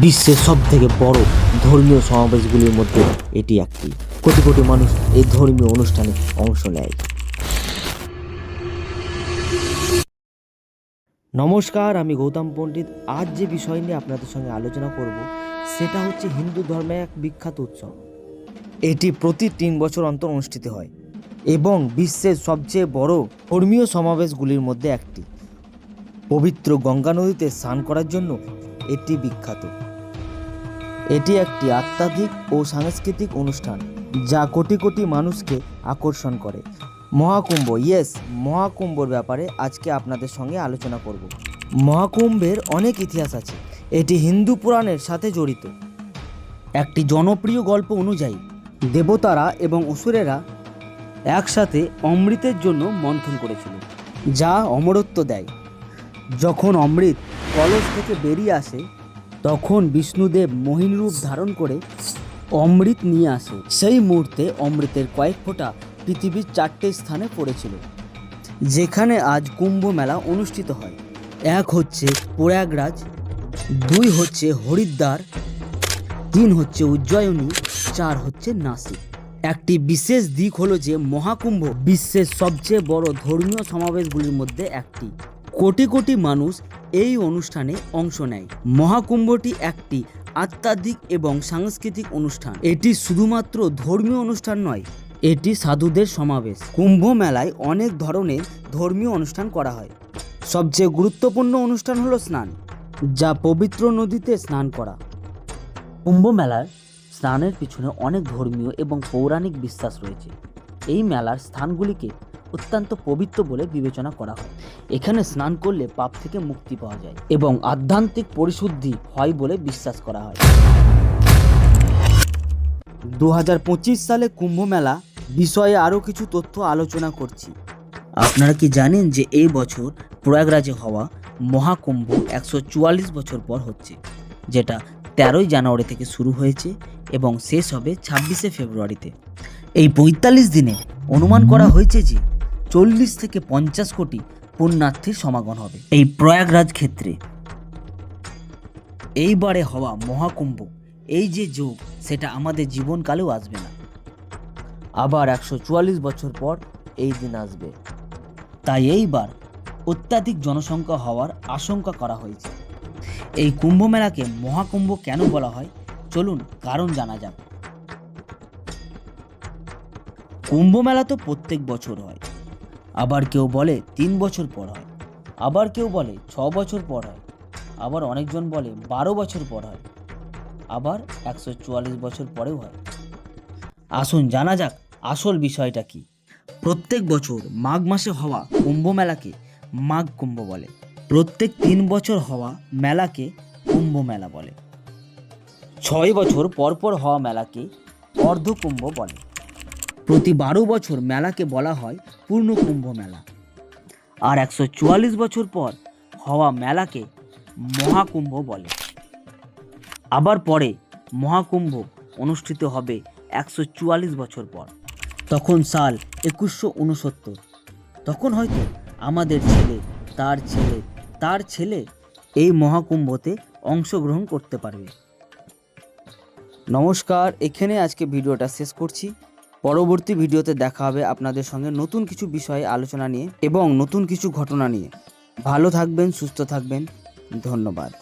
বিশ্বের সব থেকে বড় ধর্মীয় সমাবেশগুলির মধ্যে এটি একটি। কোটি কোটি মানুষ এই ধর্মীয় অনুষ্ঠানে অংশ নেয়। নমস্কার, আমি গৌতম পণ্ডিত। আজ যে বিষয় নিয়ে আপনাদের সঙ্গে আলোচনা করব, সেটা হচ্ছে হিন্দু ধর্মের এক বিখ্যাত উৎসব। এটি প্রতি তিন বছর অন্তর অনুষ্ঠিত হয় এবং বিশ্বের সবচেয়ে বড় ধর্মীয় সমাবেশগুলির মধ্যে একটি। পবিত্র গঙ্গা নদীতে স্নান করার জন্য এটি বিখ্যাত। এটি একটি আধ্যাত্মিক ও সাংস্কৃতিক অনুষ্ঠান যা কোটি কোটি মানুষকে আকর্ষণ করে। মহাকুম্ভ ইয়েস মহাকুম্ভর ব্যাপারে আজকে আপনাদের সঙ্গে আলোচনা করব। মহাকুম্ভের অনেক ইতিহাস আছে। এটি হিন্দু পুরাণের সাথে জড়িত। একটি জনপ্রিয় গল্প অনুযায়ী, দেবতারা এবং অসুরেরা একসাথে অমৃতের জন্য মন্থন করেছিল, যা অমরত্ব দেয়। যখন অমৃত কলস থেকে বেরিয়ে আসে, তখন বিষ্ণুদেব মোহিনী রূপ ধারণ করে অমৃত নিয়ে আসে। সেই মুহূর্তে অমৃতের কয়েক ফোঁটা পৃথিবীর চারটে স্থানে পড়েছিল, যেখানে আজ কুম্ভ মেলা অনুষ্ঠিত হয়। এক হচ্ছে প্রয়াগরাজ, দুই হচ্ছে হরিদ্বার, তিন হচ্ছে উজ্জয়িনী, চার হচ্ছে নাসিক। একটি বিশেষ দিক হলো যে মহাকুম্ভ বিশ্বের সবচেয়ে বড় ধর্মীয় সমাবেশগুলির মধ্যে একটি। কোটি কোটি মানুষ এই অনুষ্ঠানে অংশ নেয়। মহাকুম্ভটি একটি আধ্যাত্মিক এবং সাংস্কৃতিক অনুষ্ঠান। এটি শুধুমাত্র ধর্মীয় অনুষ্ঠান নয়, এটি সাধুদের সমাবেশ। কুম্ভ মেলায় অনেক ধরনের ধর্মীয় অনুষ্ঠান করা হয়। সবচেয়ে গুরুত্বপূর্ণ অনুষ্ঠান হলো স্নান, যা পবিত্র নদীতে স্নান করা। কুম্ভ মেলার স্নানের পিছনে অনেক ধর্মীয় এবং পৌরাণিক বিশ্বাস রয়েছে। এই মেলার স্থানগুলিকে অত্যন্ত পবিত্র বলে বিবেচনা করা হয়। এখানে স্নান করলে পাপ থেকে মুক্তি পাওয়া যায় এবং আধ্যাত্মিক পরিশুদ্ধি হয় বলে বিশ্বাস করা হয়। দু হাজার পঁচিশ সালে কুম্ভ মেলা বিষয়ে আরও কিছু তথ্য আলোচনা করছি। আপনারা কি জানেন যে এই বছর প্রয়াগরাজে হওয়া মহাকুম্ভ একশো চুয়াল্লিশ বছর পর হচ্ছে, যেটা তেরোই জানুয়ারি থেকে শুরু হয়েছে এবং শেষ হবে ছাব্বিশে ফেব্রুয়ারিতে। এই পঁয়তাল্লিশ দিনে অনুমান করা হয়েছে যে চল্লিশ থেকে পঞ্চাশ কোটি পুণ্যার্থীর সমাগম হবে। এই প্রয়াগরাজ ক্ষেত্রে এইবারে হওয়া মহাকুম্ভ এই যে যোগ সেটা আমাদের জীবনকালেও আসবে না। আবার একশো চুয়াল্লিশ বছর পর এই দিন আসবে। তাই এইবার অত্যাধিক জনসংখ্যা হওয়ার আশঙ্কা করা হয়েছে। এই কুম্ভ মেলাকে মহাকুম্ভ কেন বলা হয়? চলুন কারণ জানা যাক। কুম্ভ মেলা তো প্রত্যেক বছর হয়। আবার কেউ বলে তিন বছর পর হয়, আবার কেউ বলে ছ বছর পর হয়, আবার অনেকজন বলে বারো বছর পর হয়, আবার একশো চুয়াল্লিশ বছর পরেও হয়। আসুন জানা যাক আসল বিষয়টা কি। প্রত্যেক বছর মাঘ মাসে হওয়া কুম্ভ মেলাকে মাঘ কুম্ভ বলে, প্রত্যেক তিন বছর হওয়া মেলাকে কুম্ভ মেলা বলে। ছয় বছর পরপর হওয়া মেলাকে অর্ধকুম্ভ বলে। প্রতি বারো বছর মেলাকে বলা হয় পূর্ণ কুম্ভ মেলা। আর একশো চুয়াল্লিশ বছর পর হওয়া মেলাকে মহাকুম্ভ বলে। আবার পরে মহাকুম্ভ অনুষ্ঠিত হবে একশো চুয়াল্লিশ বছর পর। তখন সাল একুশশো উনসত্তর তখন হয়তো আমাদের ছেলে, তার ছেলে তার ছেলে এই মহাকুম্ভতে অংশগ্রহণ করতে পারবে। নমস্কার, এখানে আজকে ভিডিওটা শেষ করছি। পরবর্তী ভিডিওতে দেখা হবে আপনাদের সঙ্গে নতুন কিছু বিষয়ে আলোচনা নিয়ে এবং নতুন কিছু ঘটনা নিয়ে। ভালো থাকবেন, সুস্থ থাকবেন। ধন্যবাদ।